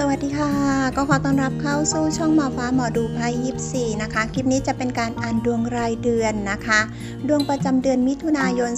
สวัสดีค่ะ ก็ขอต้อนรับเข้าสู่ช่องหมอฟ้าหมอดูไพ่ยิปซีนะคะ คลิปนี้จะเป็นการอ่านดวงรายเดือนนะคะ ดวงประจำเดือนมิถุนายน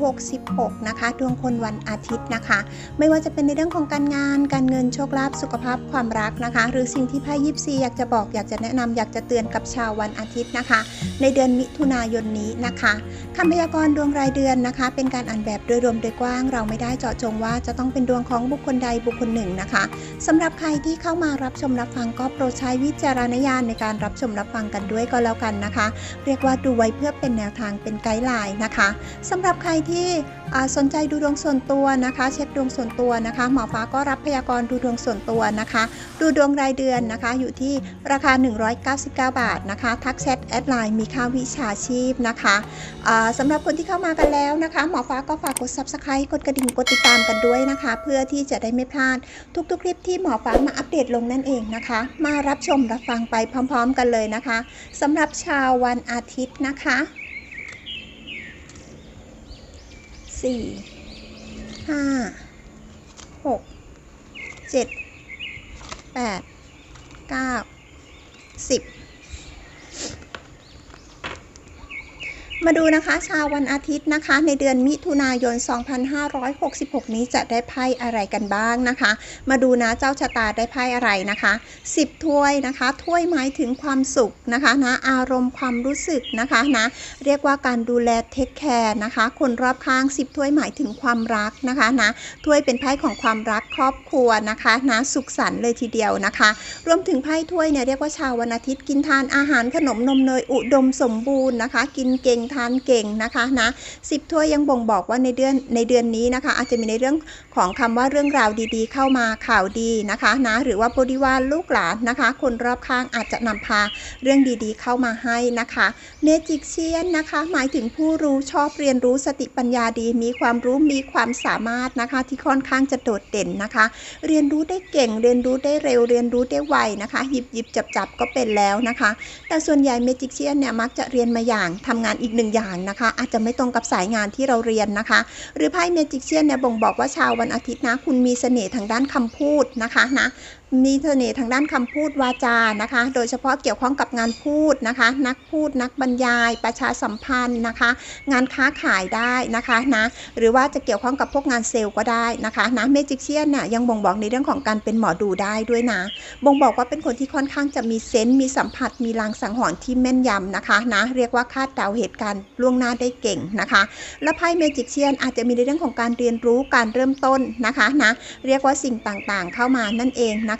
2566 นะคะ ดวงคนวันอาทิตย์นะคะ ไม่ว่าจะเป็นในเรื่องของการงาน การเงินโชคลาภสุขภาพความรักนะคะ หรือสิ่งที่ไพ่ยิปซีอยากจะบอกอยากจะแนะนำอยากจะเตือนกับชาววันอาทิตย์นะคะ ในเดือนมิถุนายนนี้นะคะคำพยากรณ์ดวงรายเดือนนะคะ เป็นการอ่านแบบโดยรวมโดยกว้าง เราไม่ได้เจาะจงว่าจะต้องเป็นดวงของบุคคลใดบุคคลหนึ่งนะคะสำหรับใครที่เข้ามารับชมรับฟังก็โปรดใช้วิจารณญาณในการรับชมรับฟังกันด้วยก็แล้วกันนะคะ เรียกว่าดูไว้เพื่อเป็นแนวทางเป็นไกด์ไลน์นะคะสำหรับใครที่สนใจดูดวงส่วนตัวนะคะ เช็คดวงส่วนตัวนะคะหมอฟ้าก็รับพยากรณ์ดูดวงส่วนตัวนะคะ ดูดวงรายเดือนนะคะอยู่ที่ราคา 199 บาทนะคะ ทักแชทแอดไลน์มีค่าวิชาชีพนะคะอ่าสำหรับคนที่เข้ามากันแล้วนะคะหมอฟ้าก็ฝากกด subscribe กดกระดิ่งกดติดตามกันด้วยนะคะ เพื่อที่จะได้ไม่พลาดทุกๆคลิปที่ที่หมอฟ้ามาอัปเดตลงนั่นเองนะคะ มารับชมรับฟังไปพร้อม ๆ กันเลยนะคะสำหรับชาววันอาทิตย์นะคะ 4 5 6 7 8 9 10 มาดูนะคะ ชาววันอาทิตย์นะคะ ในเดือนมิถุนายน 2566 นี้จะได้ไพ่อะไรกันบ้างนะคะ มาดูนะเจ้าชะตาได้ไพ่อะไรนะคะ 10 ถ้วยนะคะ ถ้วยหมายถึงความสุขนะคะนะอารมณ์ความรู้สึกนะคะนะเรียกว่าการดูแลเทคแคร์นะคะ คนรอบข้าง 10 ถ้วยหมายถึงความรักนะคะนะถ้วยเป็นไพ่ของความรักครอบครัวนะคะนะสุขสันต์เลยทีเดียวนะคะ รวมถึงไพ่ถ้วยเนี่ยเรียกว่าชาววันอาทิตย์กินทานอาหารขนมนมเนยอุดมสมบูรณ์นะคะ กินเก่งทานเก่งนะคะนะสิบถ้วยยังบ่งบอกว่าในเดือนในเดือนนี้นะคะ อาจจะมีในเรื่องของคำว่าเรื่องราวดีๆ เข้ามาข่าวดีนะคะนะหรือว่าบริวารลูกหลานนะคะ คนรอบข้างอาจจะนำพาเรื่องดีๆ เข้ามาให้นะคะเมจิกเชียนนะคะหมายถึงผู้รู้ชอบเรียนรู้สติปัญญาดี มีความรู้มีความสามารถนะคะ ที่ค่อนข้างจะโดดเด่นนะคะ เรียนรู้ได้เก่งเรียนรู้ได้เร็ว เรียนรู้ได้ไวนะคะ หยิบหยิบจับจับก็เป็นแล้วนะคะ แต่ส่วนใหญ่เมจิกเชียนเนี่ยมักจะเรียนมาอย่างทำงานอีกหนึ่งอย่างนะคะ อาจจะไม่ตรงกับสายงานที่เราเรียนนะคะ หรือไพ่เมจิกเชียนเนี่ยบ่งบอกว่าชาววันอาทิตย์นะ คุณมีเสน่ห์ทางด้านคำพูดนะคะนะ มีเสน่ห์ทางด้านคำพูดวาจานะคะ โดยเฉพาะเกี่ยวข้องกับงานพูดนะคะ นักพูดนักบรรยายประชาสัมพันธ์นะคะ งานค้าขายได้นะคะนะหรือว่าจะเกี่ยวข้องกับพวกงานเซลล์ก็ได้นะคะนะเมจิกเชียนเนี่ยยังบ่งบอกในเรื่องของการเป็นหมอดูได้ด้วยนะบ่งบอกว่าเป็นคนที่ค่อนข้างจะมีเซนส์มีสัมผัส มีลางสังหรณ์ที่แม่นยำนะคะนะเรียกว่าคาดเดาเหตุการณ์ล่วงหน้าได้เก่งนะคะ และไพ่เมจิกเชียนอาจจะมีในเรื่องของการเรียนรู้การเริ่มต้นนะคะนะเรียกว่าสิ่งต่างๆ เข้ามานั่นเองนะคะ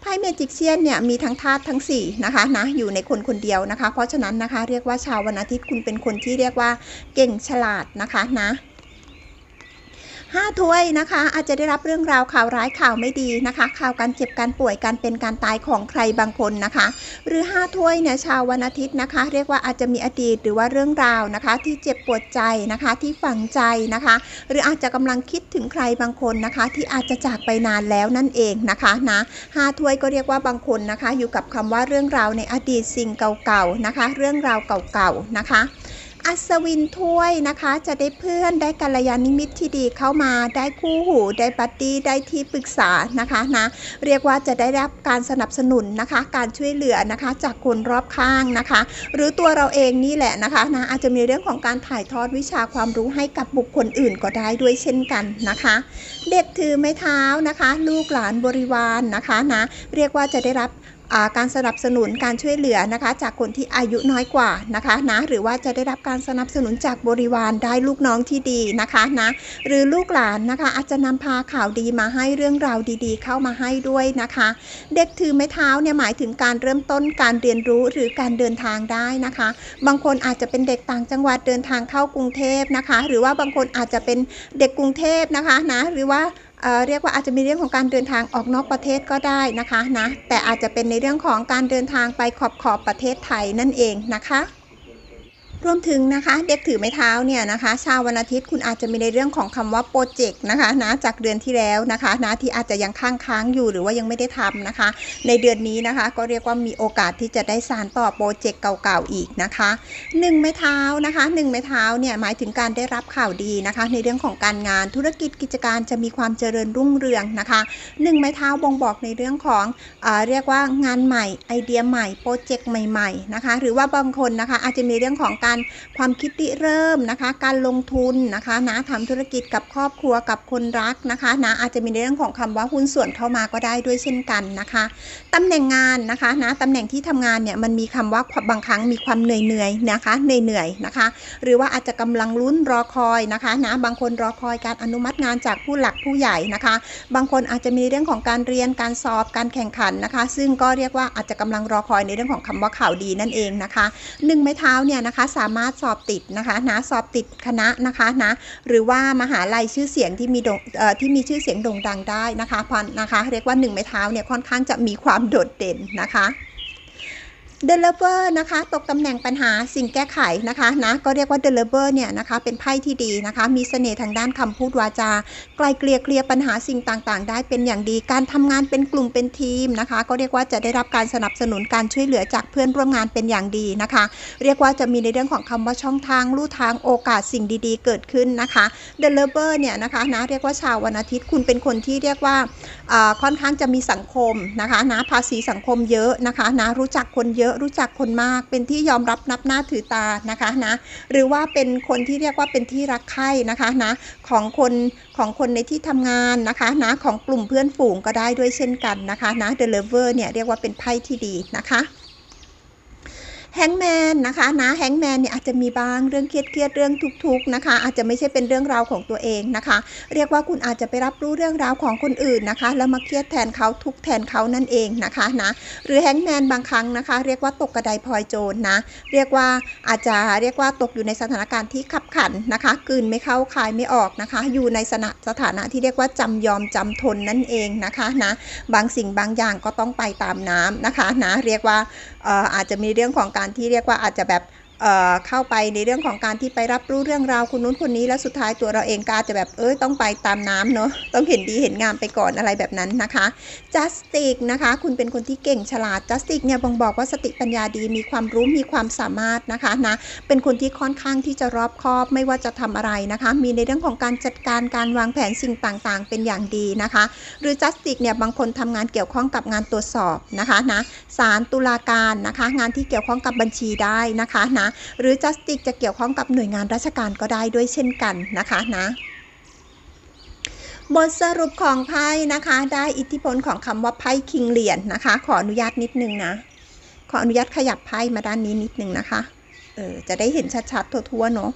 ไพ่เมจิกเชียนเนี่ยมีทั้งธาตุทั้ง4นะคะนะอยู่ในคนคนเดียวนะคะ เพราะฉะนั้นนะคะเรียกว่าชาววันอาทิตย์คุณเป็นคนที่เรียกว่าเก่งฉลาดนะคะนะ ห้าถ้วยนะคะ อาจจะได้รับเรื่องราวข่าวร้ายข่าวไม่ดีนะคะ ข่าวการเจ็บการป่วยการเป็นการตายของใครบางคนนะคะ หรือ 5 ถ้วยเนี่ยชาววันอาทิตย์นะคะ เรียกว่าอาจจะมีอดีตหรือว่าเรื่องราวนะคะ ที่เจ็บปวดใจนะคะที่ฝังใจนะคะ หรืออาจจะกำลังคิดถึงใครบางคนนะคะ ที่อาจจะจากไปนานแล้วนั่นเองนะคะนะห้าถ้วยก็เรียกว่าบางคนนะคะ อยู่กับคำว่าเรื่องราวในอดีตสิ่งเก่าๆนะคะ เรื่องราวเก่าๆนะคะ อัศวินถ้วยนะคะ จะได้เพื่อนได้กัลยาณมิตรที่ดีเข้ามาได้คู่หู ได้บัดดี้ได้ที่ปรึกษานะคะนะเรียกว่าจะได้รับการสนับสนุนนะคะ การช่วยเหลือนะคะจากคนรอบข้างนะคะ หรือตัวเราเองนี่แหละนะคะนะอาจจะมีเรื่องของการถ่ายทอดวิชาความรู้ให้กับบุคคลอื่นก็ได้ด้วยเช่นกันนะคะ เด็กถือไม้เท้านะคะ ลูกหลานบริวารนนะคะนะเรียกว่าจะได้รับ การสนับสนุนการช่วยเหลือนะคะจากคนที่อายุน้อยกว่านะคะนะหรือว่าจะได้รับการสนับสนุนจากบริวารได้ลูกน้องที่ดีนะคะนะหรือลูกหลานนะคะอาจจะนำพาข่าวดีมาให้เรื่องราวดีๆ เข้ามาให้ด้วยนะคะ เด็กถือไม้เท้าเนี่ยหมายถึงการเริ่มต้นการเรียนรู้หรือการเดินทางได้นะคะ บางคนอาจจะเป็นเด็กต่างจังหวัดเดินทางเข้ากรุงเทพนะคะ หรือว่าบางคนอาจจะเป็นเด็กกรุงเทพนะคะนะหรือว่า เเรียกว่าอาจจะมีเรื่องของการเดินทางออกนอกประเทศก็ได้นะคะนะแต่อาจจะเป็นในเรื่องของการเดินทางไปขอบขอบประเทศไทยนั่นเองนะคะ รวมถึงนะคะเด็กถือไม้เท้าเนี่ยนะคะชาววันอาทิตย์คุณอาจจะมีในเรื่องของคำว่าโปรเจกต์นะคะนะจากเดือนที่แล้วนะคะนะที่อาจจะยังค้างค้างอยู่หรือว่ายังไม่ได้ทำนะคะ ในเดือนนี้นะคะก็เรียกว่ามีโอกาสที่จะได้สานต่อโปรเจกต์เก่าๆอีกนะคะหนึ่งไม้เท้านะคะหนึ่งไม้เท้าเนี่ยหมายถึงการได้รับข่าวดีนะคะ ในเรื่องของการงานธุรกิจกิจการจะมีความเจริญรุ่งเรืองนะคะหนึ่งไม้เท้าบ่งบอกในเรื่องของเอเรียกว่างานใหม่ไอเดียใหม่โปรเจกต์ใหม่ๆนะคะหรือว่าบางคนนะคะอาจจะมีเรื่องของการความคิดริเริ่มนะคะ การลงทุนนะคะนะทำธุรกิจกับครอบครัวกับคนรักนะคะนะอาจจะมีในเรื่องของคำว่าหุ้นส่วนเข้ามาก็ได้ด้วยเช่นกันนะคะตำแหน่งงานนะคะนะตำแหน่งที่ทำงานเนี่ยมันมีคำว่าบางครั้งมีความเหนื่อยเหนื่อยนะคะเหนื่อยเหนื่อยนะคะ หรือว่าอาจจะกำลังลุ้นรอคอยนะคะนะบางคนรอคอยการอนุมัติงานจากผู้หลักผู้ใหญ่นะคะ บางคนอาจจะมีเรื่องของการเรียนการสอบการแข่งขันนะคะ ซึ่งก็เรียกว่าอาจจะกำลังรอคอยในเรื่องของคำว่าข่าวดีนั่นเองนะคะหนึ่งไม้เท้าเนี่ยนะคะสามารถสอบติดนะคะนะสอบติดคณะนะคะนะหรือว่ามหาลัยชื่อเสียงที่มีโด่งที่มีชื่อเสียงโด่งดังได้นะคะพอนะคะ เรียกว่าหนึ่งไม้เท้าเนี่ยค่อนข้างจะมีความโดดเด่นนะคะ เดลเวอร์นะคะตกตำแหน่งปัญหาสิ่งแก้ไขนะคะนะก็เรียกว่าเดลเวอร์เนี่ยนะคะเป็นไพ่ที่ดีนะคะมีเสน่ห์ทางด้านคำพูดวาจา ไกลเกลี่ยเคลียร์ปัญหาสิ่งต่างๆ ได้เป็นอย่างดี การทำงานเป็นกลุ่มเป็นทีมนะคะ ก็เรียกว่าจะได้รับการสนับสนุนการช่วยเหลือจากเพื่อนร่วมงานเป็นอย่างดีนะคะ เรียกว่าจะมีในเรื่องของคำว่าช่องทางลู่ทางโอกาสสิ่งดีๆ เกิดขึ้นนะคะเดลเวอร์เนี่ยนะคะนะเรียกว่าชาววันอาทิตย์คุณเป็นคนที่เรียกว่าค่อนข้างจะมีสังคมนะคะนะภาษีสังคมเยอะนะคะนะรู้จักคนเยอะรู้จักคนมากเป็นที่ยอมรับนับหน้าถือตานะคะนะหรือว่าเป็นคนที่เรียกว่าเป็นที่รักใคร่นะคะนะของคนของคนในที่ทำงานนะคะนะของกลุ่มเพื่อนฝูงก็ได้ด้วยเช่นกันนะคะนะเดลเวอร์เนี่ยเรียกว่าเป็นไพ่ที่ดีนะคะ แฮงแมนนะคะนะแฮงแมนเนี่ยอาจจะมีบางเรื่องเครียดๆเรื่องทุกๆนะคะ อาจจะไม่ใช่เป็นเรื่องราวของตัวเองนะคะ เรียกว่าคุณอาจจะไปรับรู้เรื่องราวของคนอื่นนะคะ แล้วมาเครียดแทนเขาทุกแทนเขานั่นเองนะคะนะหรือแฮงแมนบางครั้งนะคะ เรียกว่าตกกระไดพลอยโจรนะเรียกว่าอาจจะเรียกว่าตกอยู่ในสถานการณ์ที่ขับขันนะคะกืนไม่เข้าคายไม่ออกนะคะ อยู่ในสถาสถานะที่เรียกว่าจำยอมจำทนนั่นเองนะคะนะบางสิ่งบางอย่างก็ต้องไปตามน้ำนะคะนะเรียกว่าอาจจะมีเรื่องของการที่เรียกว่าอาจจะแบบ เข้าไปในเรื่องของการที่ไปรับรู้เรื่องราวคนนู้นคนนี้แล้วสุดท้ายตัวเราเองก็จะแบบเอ้ยต้องไปตามน้ำเนาะต้องเห็นดีเห็นงามไปก่อนอะไรแบบนั้นนะคะจัสติกนะคะคุณเป็นคนที่เก่งฉลาดจัสติกเนี่ยบ่งบอกว่าสติปัญญาดีมีความรู้มีความสามารถนะคะนะเป็นคนที่ค่อนข้างที่จะรอบคอบไม่ว่าจะทำอะไรนะคะ มีในเรื่องของการจัดการการวางแผนสิ่งต่างๆ เป็นอย่างดีนะคะ หรือจัสติกเนี่ยบางคนทำงานเกี่ยวข้องกับงานตรวจสอบนะคะนะศาลตุลาการนะคะ งานที่เกี่ยวข้องกับบัญชีได้นะคะนะหรือจัสติกจะเกี่ยวข้องกับหน่วยงานราชการก็ได้ด้วยเช่นกันนะคะนะบทสรุปของไพ่นะคะ ได้อิทธิพลของคำว่าไพ่คิงเหรียญนนะคะ ขออนุญาตนิดนึงนะ ขออนุญาตขยับไพ่มาด้านนี้นิดนึงนะคะ เออจะได้เห็นชัดๆทั่วๆเนาะ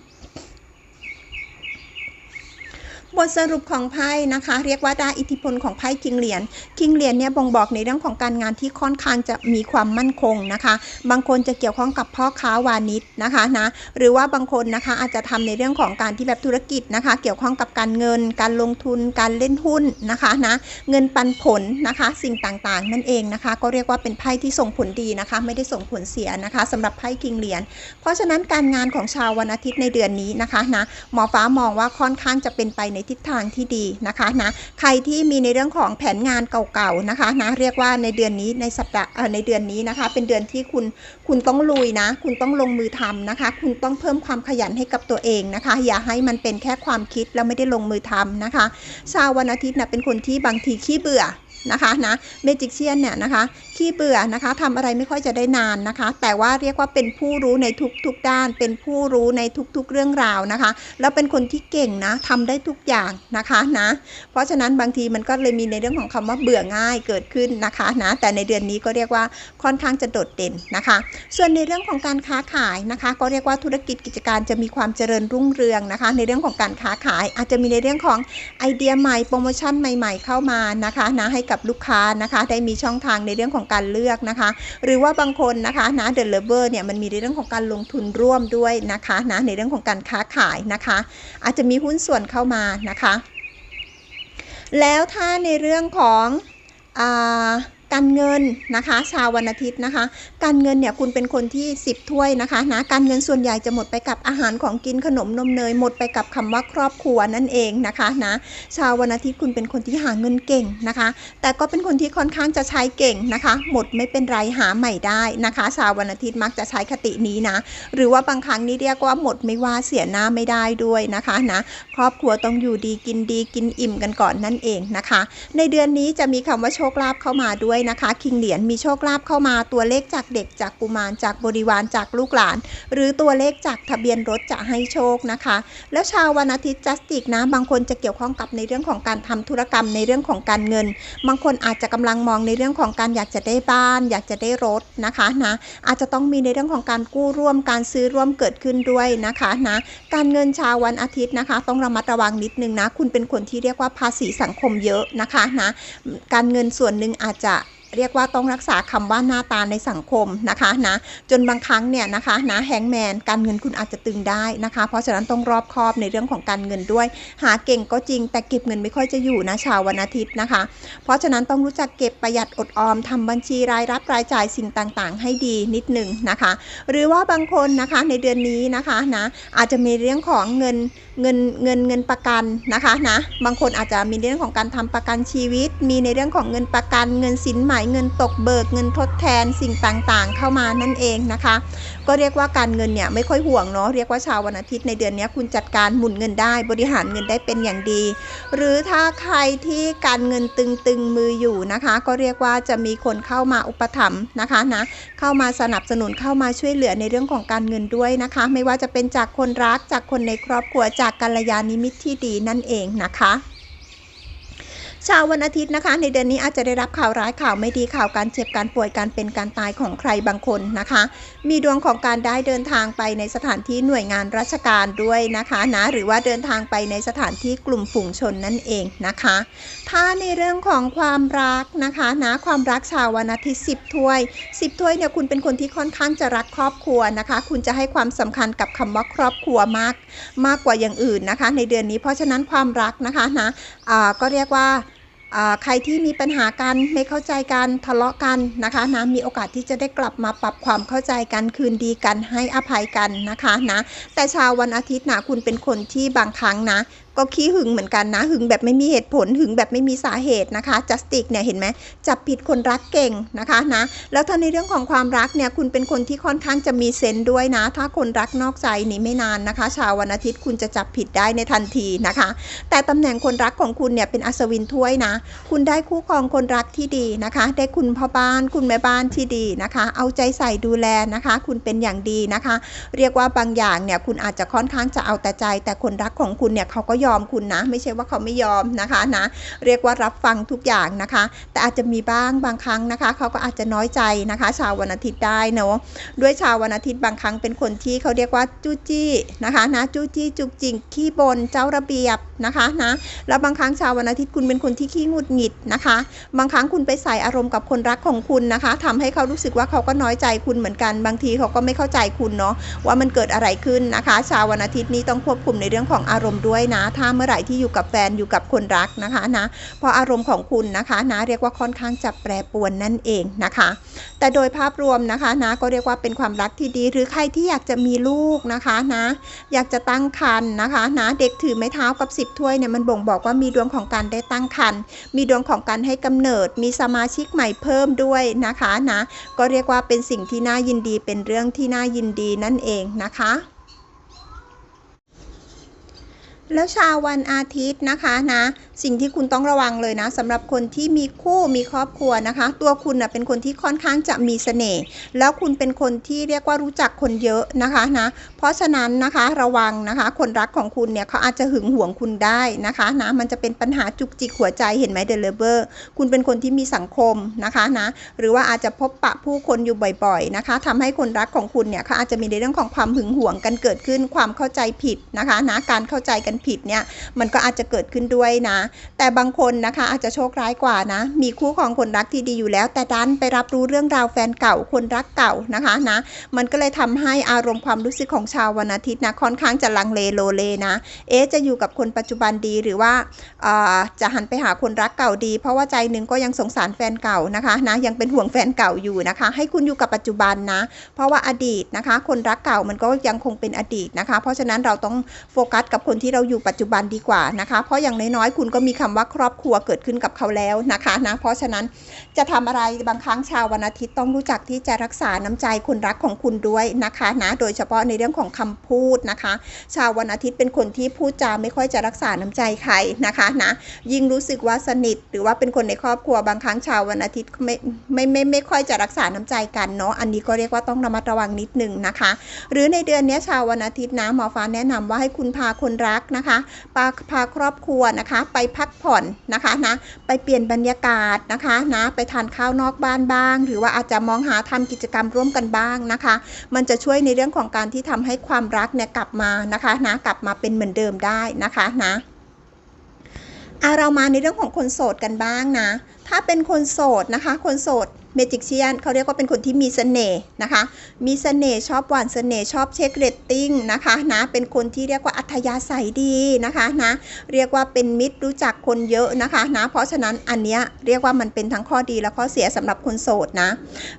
บทสรุปของไพ่นะคะ เรียกว่าได้อิทธิพลของไพ่คิงเหรียญคิงเหรียญเนี่ยบ่งบอกในเรื่องของการงานที่ค่อนข้างจะมีความมั่นคงนะคะ บางคนจะเกี่ยวข้องกับพ่อค้าวานิชนะคะนะหรือว่าบางคนนะคะอาจจะทำในเรื่องของการที่แบบธุรกิจนะคะ เกี่ยวข้องกับการเงิน การลงทุน การเล่นหุ้นนะคะนะเงินปันผลนะคะ สิ่งต่างๆ นั่นเองนะคะ ก็เรียกว่าเป็นไพ่ที่ส่งผลดีนะคะ ไม่ได้ส่งผลเสียนะคะสำหรับไพ่คิงเหรียญเพราะฉะนั้นการงานของชาววันอาทิตย์ในเดือนนี้นะคะนะหมอฟ้ามองว่าค่อนข้างจะเป็นไปในทิศทางที่ดีนะคะนะใครที่มีในเรื่องของแผนงานเก่าๆนะคะนะเรียกว่าในเดือนนี้ในสัปดาห์ในเดือนนี้นะคะ เป็นเดือนที่คุณคุณต้องลุยนะ คุณต้องลงมือทำนะคะ คุณต้องเพิ่มความขยันให้กับตัวเองนะคะ อย่าให้มันเป็นแค่ความคิดแล้วไม่ได้ลงมือทำนะคะชาววันอาทิตย์นะเป็นคนที่บางทีขี้เบื่อนะคะนะเมจิกเชียนเนี่ยนะคะ ขี้เบื่อนะคะทำอะไรไม่ค่อยจะได้นานนะคะ แต่ว่าเรียกว่าเป็นผู้รู้ในทุกๆด้าน เป็นผู้รู้ในทุกๆเรื่องราวนะคะ แล้วเป็นคนที่เก่งนะทำได้ทุกอย่างนะคะนะ เพราะฉะนั้นบางทีมันก็เลยมีในเรื่องของคำว่าเบื่อง่ายเกิดขึ้นนะคะนะแต่ในเดือนนี้ก็เรียกว่าค่อนข้างจะโดดเด่นนะคะ ส่วนในเรื่องของการค้าขายนะคะ ก็เรียกว่าธุรกิจกิจการจะมีความเจริญรุ่งเรืองนะคะ ในเรื่องของการค้าขาย อาจจะมีในเรื่องของไอเดียใหม่โปรโมชั่นใหม่ ๆ เข้ามานะคะนะให้กับลูกค้านะคะ ได้มีช่องทางในเรื่องของการเลือกนะคะ หรือว่าบางคนนะคะนะเดลเลเวอร์เนี่ยมันมีในเรื่องของการลงทุนร่วมด้วยนะคะนะในเรื่องของการค้าขายนะคะ อาจจะมีหุ้นส่วนเข้ามานะคะ แล้วถ้าในเรื่องของอ การเงินนะคะ ชาววันอาทิตย์นะคะ การเงินเนี่ยคุณเป็นคนที่ 10 ถ้วยนะคะนะการเงินส่วนใหญ่จะหมดไปกับอาหารของกินขนมนมเนยหมดไปกับคำว่าครอบครัวนั่นเองนะคะนะชาววันอาทิตย์คุณเป็นคนที่หาเงินเก่งนะคะ แต่ก็เป็นคนที่ค่อนข้างจะใช้เก่งนะคะ หมดไม่เป็นไรหาใหม่ได้นะคะ ชาววันอาทิตย์มักจะใช้คตินี้นะ หรือว่าบางครั้งนี่เรียกว่าหมดไม่ว่าเสียหน้าไม่ได้ด้วยนะคะนะครอบครัวต้องอยู่ดีกินดีกินอิ่มกันก่อนนั่นเองนะคะ ในเดือนนี้จะมีคำว่าโชคลาภเข้ามาด้วยนะคะคิงเหรียญมีโชคลาภเข้ามาตัวเลขจากเด็กจากกุมารจากบริวารจากลูกหลาน หรือตัวเลขจากทะเบียนรถจะให้โชคนะคะ แล้วชาววันอาทิตย์จัสติกนะบางคนจะเกี่ยวข้องกับในเรื่องของการทำธุรกรรมในเรื่องของการเงิน บางคนอาจจะกำลังมองในเรื่องของการอยากจะได้บ้าน อยากจะได้รถนะคะนะอาจจะต้องมีในเรื่องของการกู้ร่วมการซื้อร่วมเกิดขึ้นด้วยนะคะนะการเงินชาววันอาทิตย์นะคะ ต้องระมัดระวังนิดนึงนะ คุณเป็นคนที่เรียกว่าภาษีสังคมเยอะนะคะนะการเงินส่วนหนึ่งอาจจะ เรียกว่าต้องรักษาคำว่าหน้าตาในสังคมนะคะนะจนบางครั้งเนี่ยนะคะนะแฮงแมนการเงินคุณอาจจะตึงได้นะคะ เพราะฉะนั้นต้องรอบคอบในเรื่องของการเงินด้วย หาเก่งก็จริง แต่เก็บเงินไม่ค่อยจะอยู่นะชาววันอาทิตย์นะคะ เพราะฉะนั้นต้องรู้จักเก็บประหยัดอดออมทำบัญชีรายรับรายจ่ายสิ่งต่างๆ ให้ดีนิดหนึ่งนะคะ หรือว่าบางคนนะคะในเดือนนี้นะคะนะอาจจะมีเรื่องของเงินเงินเงินเงินประกันนะคะนะบางคนอาจจะมีเรื่องของการทำประกันชีวิต มีในเรื่องของเงินประกันเงินสินไหม่เงินตกเบิกเงินทดแทนสิ่งต่างๆ เข้ามานั่นเองนะคะ ก็เรียกว่าการเงินเนี่ยไม่ค่อยห่วงเนาะเรียกว่าชาววันอาทิตย์ในเดือนนี้คุณจัดการหมุนเงินได้บริหารเงินได้เป็นอย่างดี หรือถ้าใครที่การเงินตึงๆมืออยู่นะคะ ก็เรียกว่าจะมีคนเข้ามาอุปถัมภ์นะคะนะเข้ามาสนับสนุนเข้ามาช่วยเหลือในเรื่องของการเงินด้วยนะคะ ไม่ว่าจะเป็นจากคนรักจากคนในครอบครัวจากกัลยาณมิตรที่ดีนั่นเองนะคะ ชาววันอาทิตย์นะคะ ในเดือนนี้อาจจะได้รับข่าวร้ายข่าวไม่ดีข่าวการเจ็บการป่วยการเป็นการตายของใครบางคนนะคะ มีดวงของการได้เดินทางไปในสถานที่หน่วยงานราชการด้วยนะคะนะหรือว่าเดินทางไปในสถานที่กลุ่มฝูงชนนั่นเองนะคะ ถ้าในเรื่องของความรักนะคะนะความรักชาววันอาทิตย์10ถ้วย 10ถ้วยเนี่ยคุณเป็นคนที่ค่อนข้างจะรักครอบครัวนะคะ คุณจะให้ความสำคัญกับคำว่าครอบครัวมาก มากกว่าอย่างอื่นนะคะ ในเดือนนี้เพราะฉะนั้นความรักนะคะนะอ่าก็เรียกว่า ใครที่มีปัญหากันไม่เข้าใจกันทะเลาะกันนะคะนะมีโอกาสที่จะได้กลับมาปรับความเข้าใจกันคืนดีกันให้อภัยกันนะคะนะแต่ชาววันอาทิตย์นะคุณเป็นคนที่บางครั้งนะ ก็ขี้หึงเหมือนกันนะ หึงแบบไม่มีเหตุผล หึงแบบไม่มีสาเหตุนะคะจัสติกเนี่ยเห็นไหมจับผิดคนรักเก่งนะคะนะแล้วถ้าในเรื่องของความรักเนี่ยคุณเป็นคนที่ค่อนข้างจะมีเซนด้วยนะ ถ้าคนรักนอกใจนี่ไม่นานนะคะ ชาววันอาทิตย์คุณจะจับผิดได้ในทันทีนะคะ แต่ตำแหน่งคนรักของคุณเนี่ยเป็นอัศวินถ้วยนะ คุณได้คู่ครองคนรักที่ดีนะคะ ได้คุณพ่อบ้าน คุณแม่บ้านที่ดีนะคะ เอาใจใส่ดูแลนะคะ คุณเป็นอย่างดีนะคะ เรียกว่าบางอย่างเนี่ยคุณอาจจะค่อนข้างจะเอาแต่ใจ แต่คนรักของคุณเนี่ยเขาก็ยยอมคุณนะ ไม่ใช่ว่าเขาไม่ยอมนะคะนะเรียกว่ารับฟังทุกอย่างนะคะ แต่อาจจะมีบ้างบางครั้งนะคะ เขาก็อาจจะน้อยใจนะคะ ชาววันอาทิตย์ได้เนาะด้วยชาววันอาทิตย์บางครั้งเป็นคนที่เขาเรียกว่าจู้จี้นะคะนะจู้จี้จุกจิกขี้บนเจ้าระเบียบนะคะนะแล้วบางครั้งชาววันอาทิตย์คุณเป็นคนที่ขี้งุดหงิดนะคะ บางครั้งคุณไปใส่อารมณ์กับคนรักของคุณนะคะทำให้เขารู้สึกว่าเขาก็น้อยใจคุณเหมือนกัน บางทีเขาก็ไม่เข้าใจคุณเนาะว่ามันเกิดอะไรขึ้นนะคะ ชาววันอาทิตย์นี้ต้องควบคุมในเรื่องของอารมณ์ด้วยนะถ้าเมื่อไหร่ที่อยู่กับแฟนอยู่กับคนรักนะคะนะเพราะอารมณ์ของคุณนะคะนะเรียกว่าค่อนข้างจะแปรปรวนนั่นเองนะคะ แต่โดยภาพรวมนะคะนะก็เรียกว่าเป็นความรักที่ดี หรือใครที่อยากจะมีลูกนะคะนะอยากจะตั้งครรภ์นะคะนะเด็กถือไม้เท้ากับ 10 ถ้วยเนี่ยมันบ่งบอกว่ามีดวงของการได้ตั้งครรภ์มีดวงของการให้กำเนิด มีสมาชิกใหม่เพิ่มด้วยนะคะนะก็เรียกว่าเป็นสิ่งที่น่ายินดีเป็นเรื่องที่น่ายินดีนั่นเองนะคะ แล้วชาววันอาทิตย์นะคะนะ สิ่งที่คุณต้องระวังเลยนะสำหรับคนที่มีคู่มีครอบครัวนะคะ ตัวคุณนะเป็นคนที่ค่อนข้างจะมีเสน่ห์แล้วคุณเป็นคนที่เรียกว่ารู้จักคนเยอะนะคะนะเพราะฉะนั้นนะคะระวังนะคะ คนรักของคุณเนี่ยเขาอาจจะหึงหวงคุณได้นะคะนะมันจะเป็นปัญหาจุกจิกหัวใจเห็นไหมเดลเบอร์คุณเป็นคนที่มีสังคมนะคะนะหรือว่าอาจจะพบปะผู้คนอยู่บ่อยๆนะคะทำให้คนรักของคุณเนี่ยเขาอาจจะมีในเรื่องของความหึงหวงกันเกิดขึ้นความเข้าใจผิดนะคะนะการเข้าใจกันผิดเนี่ยมันก็อาจจะเกิดขึ้นด้วยนะ แต่บางคนนะคะอาจจะโชคร้ายกว่านะ มีคู่ของคนรักที่ดีอยู่แล้ว แต่ดันไปรับรู้เรื่องราวแฟนเก่าคนรักเก่านะคะนะ มันก็เลยทำให้อารมณ์ความรู้สึกของชาววันอาทิตย์นะค่อนข้างจะลังเลโลเลนะ เอ๊จะอยู่กับคนปัจจุบันดีหรือว่าอ่าจะหันไปหาคนรักเก่าดี เพราะว่าใจหนึ่งก็ยังสงสารแฟนเก่านะคะนะยังเป็นห่วงแฟนเก่าอยู่นะคะ ให้คุณอยู่กับปัจจุบันนะ เพราะว่าอดีตนะคะ คนรักเก่ามันก็ยังคงเป็นอดีตนะคะ เพราะฉะนั้นเราต้องโฟกัสกับคนที่เราอยู่ปัจจุบันดีกว่านะคะ เพราะอย่างน้อยๆ คุณก็มีคำว่าครอบครัวเกิดขึ้นกับเขาแล้วนะคะนะ เพราะฉะนั้นจะทำอะไรบางครั้งชาววันอาทิตย์ต้องรู้จักที่จะรักษาน้ำใจคนรักของคุณด้วยนะคะนะ โดยเฉพาะในเรื่องของคำพูดนะคะ ชาววันอาทิตย์เป็นคนที่พูดจาไม่ค่อยจะรักษาน้ำใจใครนะคะนะ ยิ่งรู้สึกว่าสนิท หรือว่าเป็นคนในครอบครัวบางครั้งชาววันอาทิตย์ไม่ไม่ไม่ไม่ค่อยจะรักษาน้ำใจกันเนาะ อันนี้ก็เรียกว่าต้องระมัดระวังนิดนึงนะคะ หรือในเดือนนี้ชาววันอาทิตย์นะหมอฟ้าแนะนำว่าให้คุณพาคนรักนะคะพาพาครอบครัวนะคะไปพักผ่อนนะคะนะไปเปลี่ยนบรรยากาศนะคะนะไปทานข้าวนอกบ้านบ้าง หรือว่าอาจจะมองหาทำกิจกรรมร่วมกันบ้างนะคะ มันจะช่วยในเรื่องของการที่ทำให้ความรักเนี่ยกลับมานะคะนะกลับมาเป็นเหมือนเดิมได้นะคะนะอะเรามาในเรื่องของคนโสดกันบ้างนะ ถ้าเป็นคนโสดนะคะ คนโสด เมจิกเชียนเขาเรียกว่าเป็นคนที่มีเสน่ห์นะคะ มีเสน่ห์ชอบหวานเสน่ห์ชอบเช็คเรตติ้งนะคะนะ เป็นคนที่เรียกว่าอัธยาศัยดีนะคะนะ เรียกว่าเป็นมิตรรู้จักคนเยอะนะคะนะ เพราะฉะนั้นอันเนี้ยเรียกว่ามันเป็นทั้งข้อดีและข้อเสียสำหรับคนโสดนะ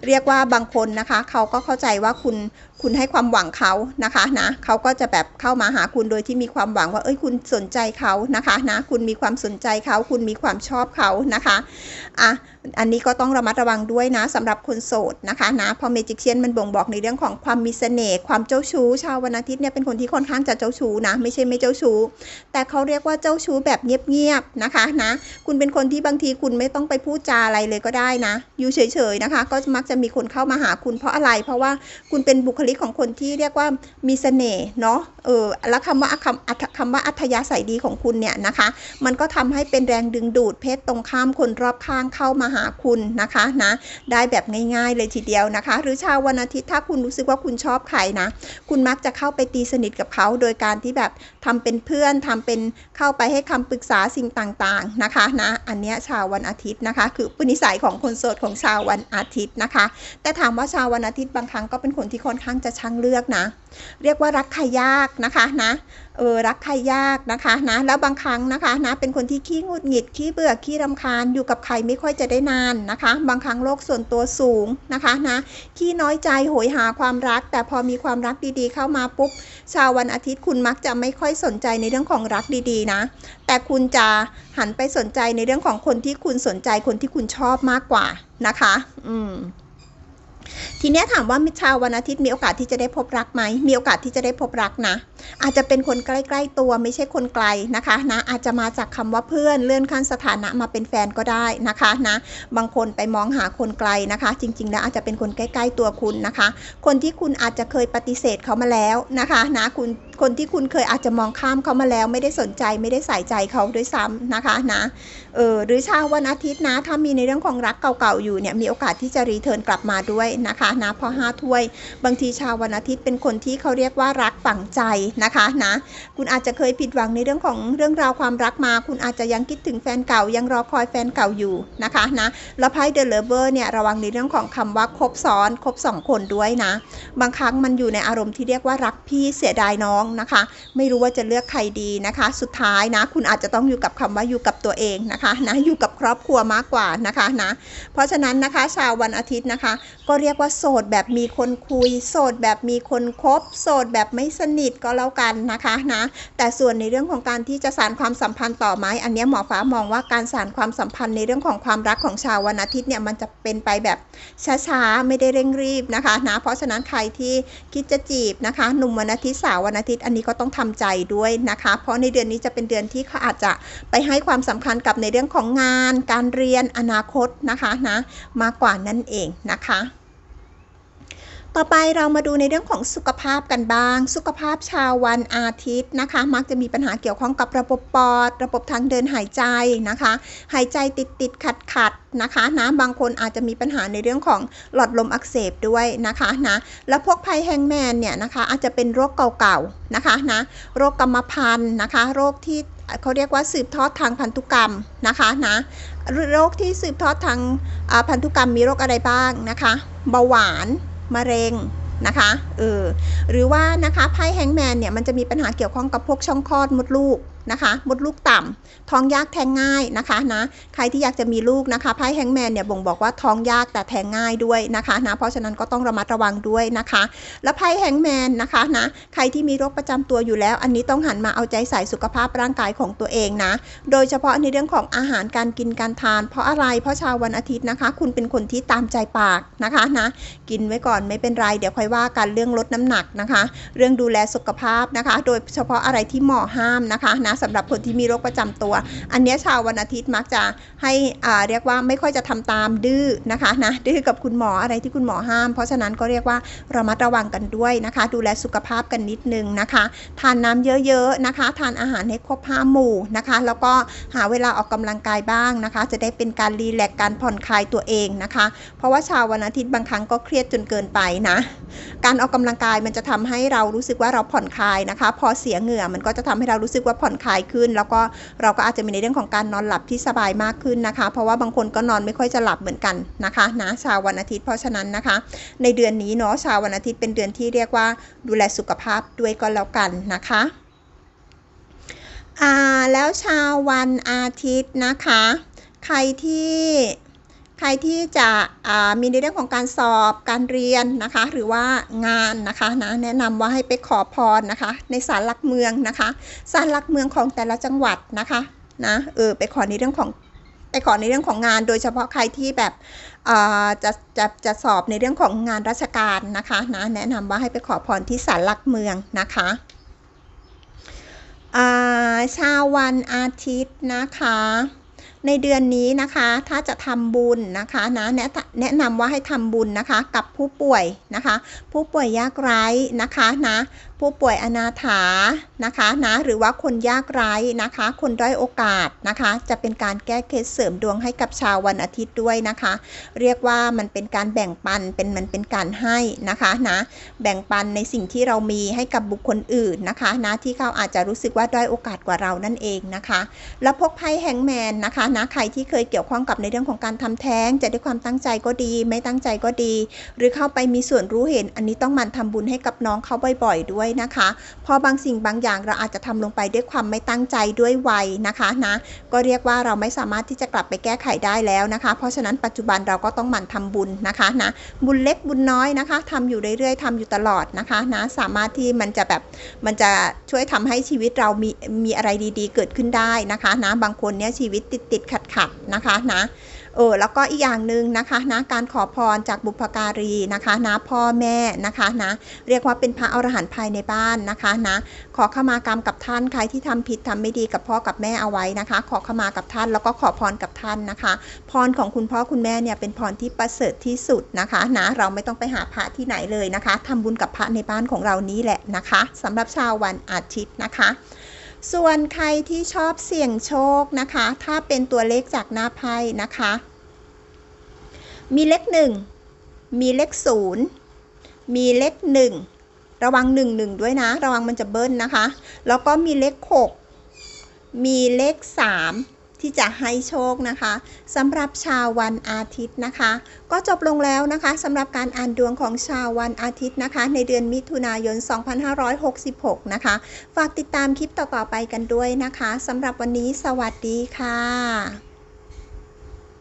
เรียกว่าบางคนนะคะเขาก็เข้าใจว่าคุณ คุณให้ความหวังเขานะคะนะเขาก็จะแบบเข้ามาหาคุณโดยที่มีความหวังว่าเอ้ยคุณสนใจเขานะคะนะคุณมีความสนใจเขาคุณมีความชอบเขานะคะอะอันนี้ก็ต้องระมัดระวังด้วยนะสำหรับคนโสดนะคะนะพอเมจิกเชียนมันบ่งบอกในเรื่องของความมีเสน่ห์ความเจ้าชู้ ชาววันอาทิตย์เนี่ยเป็นคนที่ค่อนข้างจะเจ้าชู้นะไม่ใช่ไม่เจ้าชู้ แต่เขาเรียกว่าเจ้าชู้แบบเงียบๆนะคะนะคุณเป็นคนที่บางทีคุณไม่ต้องไปพูดจาอะไรเลยก็ได้นะ อยู่เฉยๆนะคะ ก็มักจะมีคนเข้ามาหาคุณเพราะอะไร เพราะว่าคุณเป็นบุคลิกของคนที่เรียกว่ามีเสน่ห์เนาะเออแล้วคำว่าคำคำว่าอัธยาศัยดีของคุณเนี่ยนะคะ มันก็ทำให้เป็นแรงดึงดูดเพศตรงข้ามคนรอบข้างเข้ามาหาคุณนะคะนะได้แบบง่ายๆเลยทีเดียวนะคะ หรือชาววันอาทิตย์ถ้าคุณรู้สึกว่าคุณชอบใครนะ คุณมักจะเข้าไปตีสนิทกับเขาโดยการที่แบบทำเป็นเพื่อนทำเป็นเข้าไปให้คำปรึกษาสิ่งต่างๆนะคะนะอันเนี้ยชาววันอาทิตย์นะคะ คือปณิสัยของคนโสดของชาววันอาทิตย์นะคะ แต่ถามว่าชาววันอาทิตย์บางครั้งก็เป็นคนที่ค่อนข้างจะช่างเลือกนะ เรียกว่ารักใครยากนะคะนะเออรักใครยากนะคะนะแล้วบางครั้งนะคะนะเป็นคนที่ขี้งุดหงิดขี้เบื่อขี้รำคาญอยู่กับใครไม่ค่อยจะได้นานนะคะ บางครั้งโลกส่วนตัวสูงนะคะนะขี้น้อยใจโหยหาความรัก แต่พอมีความรักดีๆ เข้ามาปุ๊บชาววันอาทิตย์คุณมักจะไม่ค่อยสนใจในเรื่องของรักดีๆนะ แต่คุณจะหันไปสนใจในเรื่องของคนที่คุณสนใจคนที่คุณชอบมากกว่านะคะ อืม ทีนี้ถามว่าชาววันอาทิตย์มีโอกาสที่จะได้พบรักไหม มีโอกาสที่จะได้พบรักนะ อาจจะเป็นคนใกล้ ๆ ตัวไม่ใช่คนไกลนะคะนะ อาจจะมาจากคำว่าเพื่อนเลื่อนขั้นสถานะมาเป็นแฟนก็ได้นะคะนะ บางคนไปมองหาคนไกลนะคะ จริง ๆ แล้วอาจจะเป็นคนใกล้ ๆ ตัวคุณนะคะ คนที่คุณอาจจะเคยปฏิเสธเขามาแล้วนะคะนะคุณ คนที่คุณเคยอาจจะมองข้ามเขามาแล้ว ไม่ได้สนใจไม่ได้ใส่ใจเขาด้วยซ้ำนะคะนะเออหรือชาววันอาทิตย์นะ ถ้ามีในเรื่องของรักเก่าๆอยู่เนี่ยมีโอกาสที่จะรีเทิร์นกลับมาด้วยนะคะนะพอห้าถ้วย บางทีชาววันอาทิตย์เป็นคนที่เขาเรียกว่ารักฝังใจนะคะนะคุณอาจจะเคยผิดหวังในเรื่องของเรื่องราวความรักมา คุณอาจจะยังคิดถึงแฟนเก่ายังรอคอยแฟนเก่าอยู่นะคะนะแล้วไพ่เดอะเลเวอร์เนี่ยระวังในเรื่องของคำว่าคบซ้อนคบสองคนด้วยนะ บางครั้งมันอยู่ในอารมณ์ที่เรียกว่ารักพี่เสียดายน้องนะคะ ไม่รู้ว่าจะเลือกใครดีนะคะ สุดท้ายนะ คุณอาจจะต้องอยู่กับคำว่าอยู่กับตัวเองนะคะนะอยู่กับครอบครัวมากกว่านะคะนะเพราะฉะนั้นนะคะ ชาววันอาทิตย์นะคะ ก็เรียกว่าโสดแบบมีคนคุย โสดแบบมีคนคบ โสดแบบไม่สนิทก็แล้วกันนะคะนะแต่ส่วนในเรื่องของการที่จะสานความสัมพันธ์ต่อไหมอันนี้หมอฟ้ามองว่าการสานความสัมพันธ์ในเรื่องของความรักของชาววันอาทิตย์เนี่ยมันจะเป็นไปแบบช้าๆไม่ได้เร่งรีบนะคะนะเพราะฉะนั้นใครที่คิดจะจีบนะคะ หนุ่มวันอาทิตย์สาววันอาทิตย์อันนี้ก็ต้องทำใจด้วยนะคะ เพราะในเดือนนี้จะเป็นเดือนที่เขาอาจจะไปให้ความสำคัญกับในเรื่องของงาน การเรียนอนาคตนะคะนะมากกว่านั่นเองนะคะ ต่อไปเรามาดูในเรื่องของสุขภาพกันบ้าง สุขภาพชาววันอาทิตย์นะคะ มักจะมีปัญหาเกี่ยวข้องกับระบบปอด ระบบทางเดินหายใจนะคะ หายใจติดติดขัดขัดนะคะนะบางคนอาจจะมีปัญหาในเรื่องของหลอดลมอักเสบด้วยนะคะนะแล้วพวกภัยแฮงแมนเนี่ยนะคะอาจจะเป็นโรคเก่าๆนะคะนะโรคกรรมพันธุ์นะคะ โรคที่เขาเรียกว่าสืบทอดทางพันธุกรรมนะคะนะโรคที่สืบทอดทางพันธุกรรมมีโรคอะไรบ้างนะคะ เบาหวาน มะเร็งนะคะเออหรือว่านะคะไพ่แฮงแมนเนี่ยมันจะมีปัญหาเกี่ยวข้องกับพวกช่องคลอดมดลูก นะคะมดลูกต่ำท้องยากแทงง่ายนะคะนะใครที่อยากจะมีลูกนะคะไพ่แฮงแมนเนี่ยบ่งบอกว่าท้องยากแต่แทงง่ายด้วยนะคะนะเพราะฉะนั้นก็ต้องระมัดระวังด้วยนะคะ แล้วไพ่แฮงแมนนะคะนะใครที่มีโรคประจำตัวอยู่แล้ว อันนี้ต้องหันมาเอาใจใส่สุขภาพร่างกายของตัวเองนะ โดยเฉพาะในเรื่องของอาหารการกินการทาน เพราะอะไรเพราะชาววันอาทิตย์นะคะ คุณเป็นคนที่ตามใจปากนะคะนะกินไว้ก่อนไม่เป็นไรเดี๋ยวค่อยว่ากันเรื่องลดน้ำหนักนะคะ เรื่องดูแลสุขภาพนะคะ โดยเฉพาะอะไรที่หมอห้ามนะคะนะสำหรับคนที่มีโรคประจำตัว อันนี้ชาววันอาทิตย์มักจะให้เรียกว่าไม่ค่อยจะทำตามดื้อนะคะนะดื้อกับคุณหมออะไรที่คุณหมอห้าม เพราะฉะนั้นก็เรียกว่าระมัดระวังกันด้วยนะคะ ดูแลสุขภาพกันนิดนึงนะคะ ทานน้ำเยอะๆนะคะ ทานอาหารให้ครบห้าหมู่นะคะ แล้วก็หาเวลาออกกำลังกายบ้างนะคะ จะได้เป็นการรีแลกซ์การผ่อนคลายตัวเองนะคะ เพราะว่าชาววันอาทิตย์บางครั้งก็เครียดจนเกินไปนะการออกกำลังกายมันจะทำให้เรารู้สึกว่าเราผ่อนคลายนะคะ พอเสียเหงื่อมันก็จะทำให้เรารู้สึกว่าผ่อนคลายขึ้น แล้วก็เราก็อาจจะมีในเรื่องของการนอนหลับที่สบายมากขึ้นนะคะ เพราะว่าบางคนก็นอนไม่ค่อยจะหลับเหมือนกันนะคะนะชาววันอาทิตย์เพราะฉะนั้นนะคะ ในเดือนนี้เนาะชาววันอาทิตย์เป็นเดือนที่เรียกว่าดูแลสุขภาพด้วยก็แล้วกันนะคะอ่าแล้วชาววันอาทิตย์นะคะ ใครที่ ใครที่จะมีในเรื่องของการสอบการเรียนนะคะ หรือว่างานนะคะนะแนะนำว่าให้ไปขอพรนะคะ ในศาลหลักเมืองนะคะศาลหลักเมืองของแต่ละจังหวัดนะคะนะเออไปขอในเรื่องของไปขอในเรื่องของงาน โดยเฉพาะใครที่แบบจะจะจะสอบในเรื่องของงานราชการนะคะนะแนะนำว่าให้ไปขอพรที่ศาลหลักเมืองนะคะชาววันอาทิตย์นะคะ ในเดือนนี้นะคะถ้าจะทำบุญนะคะนะแนะแนะนำว่าให้ทำบุญนะคะกับผู้ป่วยนะคะ ผู้ป่วยยากไร้นะคะนะผู้ป่วยอนาถานะคะนะหรือว่าคนยากไร้นะคะ คนด้อยโอกาสนะคะ จะเป็นการแก้เคล็ดเสริมดวงให้กับชาววันอาทิตย์ด้วยนะคะ เรียกว่ามันเป็นการแบ่งปันเป็นมันเป็นการให้นะคะนะแบ่งปันในสิ่งที่เรามีให้กับบุคคลอื่นนะคะนะที่เขาอาจจะรู้สึกว่าด้อยโอกาสกว่าเรานั่นเองนะคะ แล้วพกไพ่แฮงแมนนะคะนะใครที่เคยเกี่ยวข้องกับในเรื่องของการทำแท้ง จะด้วยความตั้งใจก็ดี ไม่ตั้งใจก็ดี หรือเข้าไปมีส่วนรู้เห็นอันนี้ต้องมันทำบุญให้กับน้องเขาบ่อย ๆ ด้วยนะคะ พอบางสิ่งบางอย่างเราอาจจะทำลงไปด้วยความไม่ตั้งใจด้วยวัยนะคะนะ ก็เรียกว่าเราไม่สามารถที่จะกลับไปแก้ไขได้แล้วนะคะ เพราะฉะนั้นปัจจุบันเราก็ต้องหมั่นทำบุญนะคะนะ บุญเล็กบุญน้อยนะคะทำอยู่เรื่อยๆทำอยู่ตลอดนะคะนะ สามารถที่มันจะแบบมันจะช่วยทำให้ชีวิตเรามีมีอะไรดีๆ เกิดขึ้นได้นะคะนะ บางคนเนี่ยชีวิตติดติดขัดขัดนะคะนะ เออแล้วก็อีกอย่างหนึ่งนะคะนะการขอพรจากบุพการีนะคะนะพ่อแม่นะคะนะเรียกว่าเป็นพระอรหันต์ภายในบ้านนะคะนะขอขมากรรมกับท่านใครที่ทำผิดทำไม่ดีกับพ่อกับแม่เอาไว้นะคะ ขอขมากับท่านแล้วก็ขอพรกับท่านนะคะ พรของคุณพ่อคุณแม่เนี่ยเป็นพรที่ประเสริฐที่สุดนะคะนะเราไม่ต้องไปหาพระที่ไหนเลยนะคะทำบุญกับพระในบ้านของเรานี้แหละนะคะสำหรับชาววันอาทิตย์นะคะ ส่วนใครที่ชอบเสี่ยงโชคนะคะ ถ้าเป็นตัวเลขจากหน้าไพ่นะคะ มีเลขหนึ่ง มีเลขศูนย์มีเลขหนึ่ง ระวังหนึ่งหนึ่งด้วยนะ ระวังมันจะเบิ้ลนะคะ แล้วก็มีเลขหกมีเลขสาม ที่จะให้โชคนะคะสำหรับชาววันอาทิตย์นะคะ ก็จบลงแล้วนะคะสำหรับการอ่านดวงของชาววันอาทิตย์นะคะ ในเดือนมิถุนายน 2566 นะคะ ฝากติดตามคลิปต่อๆไปกันด้วยนะคะสำหรับวันนี้สวัสดีค่ะ